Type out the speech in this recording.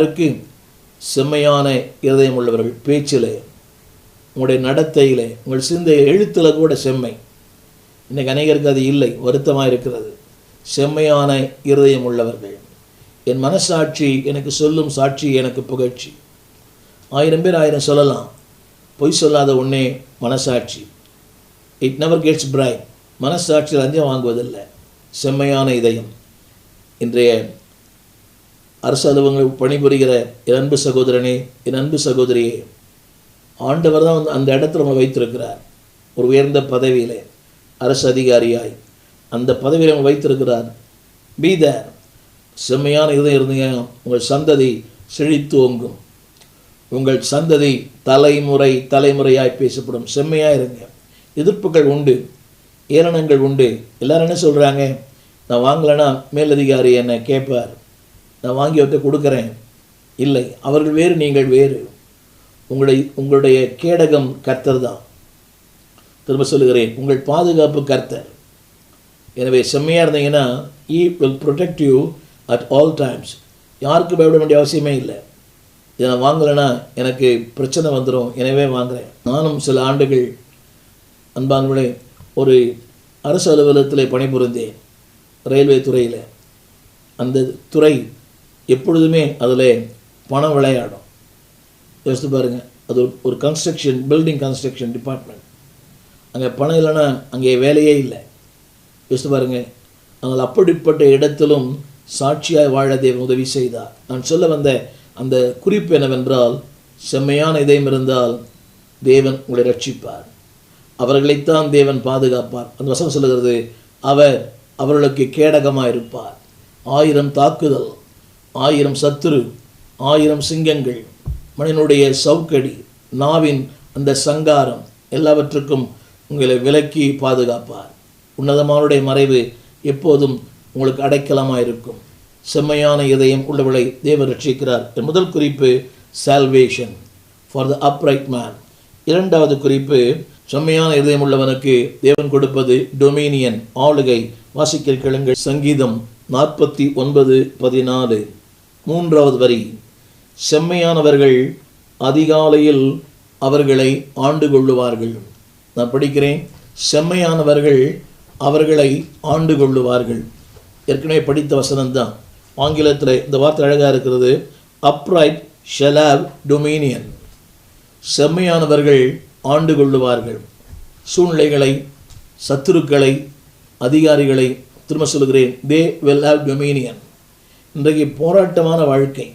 யாருக்கு செம்மையான இருதயம் உள்ளவர்கள் பேச்சிலே உங்களுடைய நடத்தையிலே உங்கள் சிந்தை எழுத்தில் கூட செம்மை. இன்னைக்கு அநேகருக்கு அது இல்லை வருத்தமாக இருக்கிறது. செம்மையான இருதயம் உள்ளவர்கள் என் மனசாட்சி எனக்கு சொல்லும் சாட்சி எனக்கு புகழ்ச்சி. ஆயிரம் பேர் ஆயிரம் சொல்லலாம். பொய் சொல்லாத ஒன்றே மனசாட்சி. இட் நெவர் கெட்ஸ் பிரைட் மனசாட்சியில் லஞ்சம் வாங்குவதில்லை. செம்மையான இதயம். இன்றைய அரசு அலுவலகங்கள் பணிபுரிகிற என் அன்பு சகோதரனே என் அன்பு சகோதரியே ஆண்டவர் தான் வந்து அந்த இடத்துல உங்களை வைத்திருக்கிறார். ஒரு உயர்ந்த பதவியில் அரசு அதிகாரியாய் அந்த பதவியில் அவங்க வைத்திருக்கிறார். பி தேர் செம்மையான இதயம் இருந்தீங்க உங்கள் சந்ததி செழித்து ஓங்கும். உங்கள் சந்ததி தலைமுறை தலைமுறையாய் பேசப்படும். செம்மையாக இருங்க. எதிர்ப்புகள் உண்டு ஏளனங்கள் உண்டு. எல்லாரும் என்ன சொல்கிறாங்க நான் வாங்கலைன்னா மேலதிகாரி என்னை கேட்பார். நான் வாங்கி அவர்கிட்ட கொடுக்குறேன். இல்லை அவர்கள் வேறு நீங்கள் வேறு. உங்களுடைய உங்களுடைய கேடகம் கர்த்தர் தான். திரும்ப சொல்லுகிறேன் உங்கள் பாதுகாப்பு கர்த்தர். எனவே செம்மையாக இருந்தீங்கன்னா he will protect you at all times யாருக்கும் பயப்பட வேண்டிய அவசியமே இல்லை. இதை நான் வாங்கலைன்னா எனக்கு பிரச்சனை வந்துடும் எனவே வாங்குறேன். நானும் சில ஆண்டுகள் அன்பாங்களே ஒரு அரசு அலுவலகத்தில் பணிபுரிந்தேன். ரயில்வே துறையில். அந்த துறை எப்பொழுதுமே அதில் பணம் விளையாடும். யோசித்து பாருங்கள் அது ஒரு- கன்ஸ்ட்ரக்ஷன் பில்டிங் கன்ஸ்ட்ரக்ஷன் டிபார்ட்மெண்ட் அங்கே பணம் இல்லைன்னா அங்கே வேலையே இல்லை. யோசித்து பாருங்கள் அதனால் அப்படிப்பட்ட இடத்திலும் சாட்சியாய் வாழ தேவன் உதவி செய்தார். நான் சொல்ல வந்த அந்த குறிப்பு என்னவென்றால் செம்மையான இதயம் இருந்தால் தேவன் உங்களை ரட்சிப்பார். அவர்களைத்தான் தேவன் பாதுகாப்பார். அந்த வசனம் சொல்லுகிறது அவர் அவர்களுக்கு கேடகமாக இருப்பார் ஆயிரம் தாக்குதல் ஆயிரம் சத்துரு ஆயிரம் சிங்கங்கள் மனிதனுடைய சவுக்கடி நாவின் அந்த சங்காரம் எல்லாவற்றுக்கும் உங்களை விலக்கி பாதுகாப்பார். உன்னதமானுடைய மறைவு எப்போதும் உங்களுக்கு அடைக்கலமாக இருக்கும். செம்மையான இதயம் உள்ளவளை தேவர் ரட்சிக்கிறார். என் முதல் குறிப்பு salvation for the upright man இரண்டாவது குறிப்பு செம்மையான இதயம் உள்ளவனுக்கு தேவன் கொடுப்பது டொமினியன் ஆளுகை வாசிக்கிற கிழங்கு சங்கீதம் நாற்பத்தி ஒன்பது பதினாலு. மூன்றாவது வரி. செம்மையானவர்கள் அதிகாலையில் அவர்களை ஆண்டு கொள்ளுவார்கள் நான் படிக்கிறேன். செம்மையானவர்கள் அவர்களை ஆண்டு கொள்ளுவார்கள் ஏற்கனவே படித்த வசனம்தான். ஆங்கிலத்தில் இந்த வார்த்தை அழகாக இருக்கிறது. அப்ரைட் ஷெலாவ் டொமினியன் செம்மையானவர்கள் ஆண்டு கொள்ளுவார்கள் சூழ்நிலைகளை சத்துருக்களை அதிகாரிகளை திரும்ப சொல்கிறேன் தே வெல் ஹாவ் டொமினியன் இன்றைக்கு போராட்டமான வாழ்க்கை.